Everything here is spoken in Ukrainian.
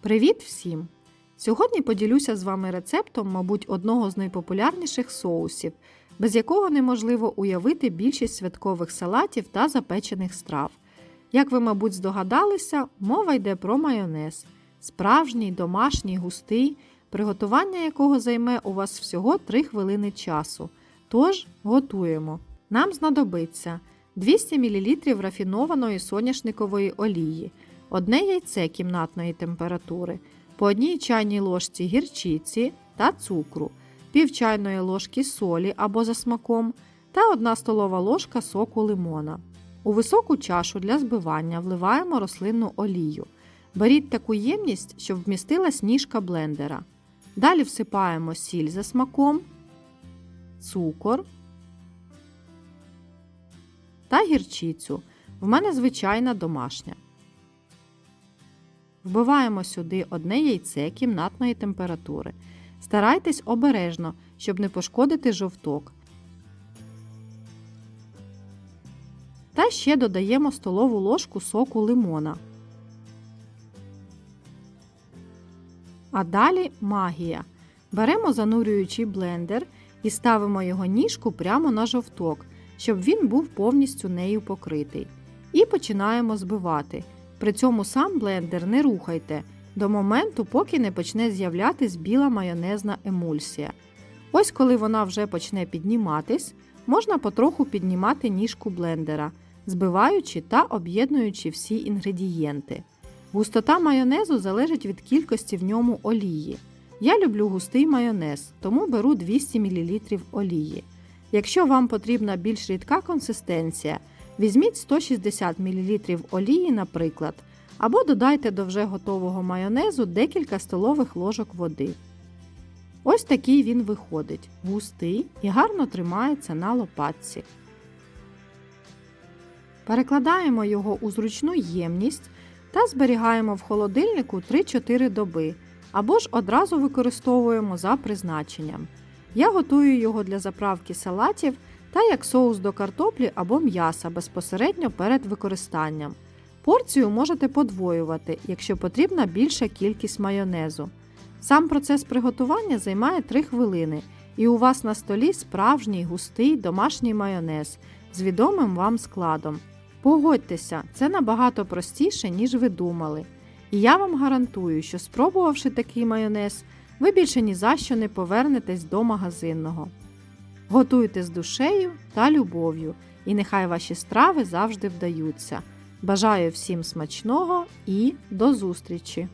Привіт всім! Сьогодні поділюся з вами рецептом, мабуть, одного з найпопулярніших соусів, без якого неможливо уявити більшість святкових салатів та запечених страв. Як ви, мабуть, здогадалися, мова йде про майонез. Справжній, домашній, густий, приготування якого займе у вас всього 3 хвилини часу. Тож готуємо. Нам знадобиться 200 мл рафінованої соняшникової олії, одне яйце кімнатної температури, по одній чайній ложці гірчиці та цукру, пів чайної ложки солі або за смаком та 1 столова ложка соку лимона. У високу чашу для збивання вливаємо рослинну олію. Беріть таку ємність, щоб вмістилась ніжка блендера. Далі всипаємо сіль за смаком, цукор та гірчицю. В мене звичайна домашня. Вбиваємо сюди одне яйце кімнатної температури. Старайтесь обережно, щоб не пошкодити жовток. Та ще додаємо столову ложку соку лимона. А далі магія. Беремо занурюючий блендер і ставимо його ніжку прямо на жовток, щоб він був повністю нею покритий. І починаємо збивати. При цьому сам блендер не рухайте до моменту, поки не почне з'являтись біла майонезна емульсія. Ось коли вона вже почне підніматись, можна потроху піднімати ніжку блендера, збиваючи та об'єднуючи всі інгредієнти. Густота майонезу залежить від кількості в ньому олії. Я люблю густий майонез, тому беру 200 мл олії. Якщо вам потрібна більш рідка консистенція, візьміть 160 мл олії, наприклад, або додайте до вже готового майонезу декілька столових ложок води. Ось такий він виходить, густий і гарно тримається на лопатці. Перекладаємо його у зручну ємність та зберігаємо в холодильнику 3-4 доби або ж одразу використовуємо за призначенням. Я готую його для заправки салатів та як соус до картоплі або м'яса безпосередньо перед використанням. Порцію можете подвоювати, якщо потрібна більша кількість майонезу. Сам процес приготування займає 3 хвилини, і у вас на столі справжній густий домашній майонез з відомим вам складом. Погодьтеся, це набагато простіше, ніж ви думали. І я вам гарантую, що спробувавши такий майонез, ви більше ні за що не повернетесь до магазинного. Готуйте з душею та любов'ю, і нехай ваші страви завжди вдаються. Бажаю всім смачного і до зустрічі!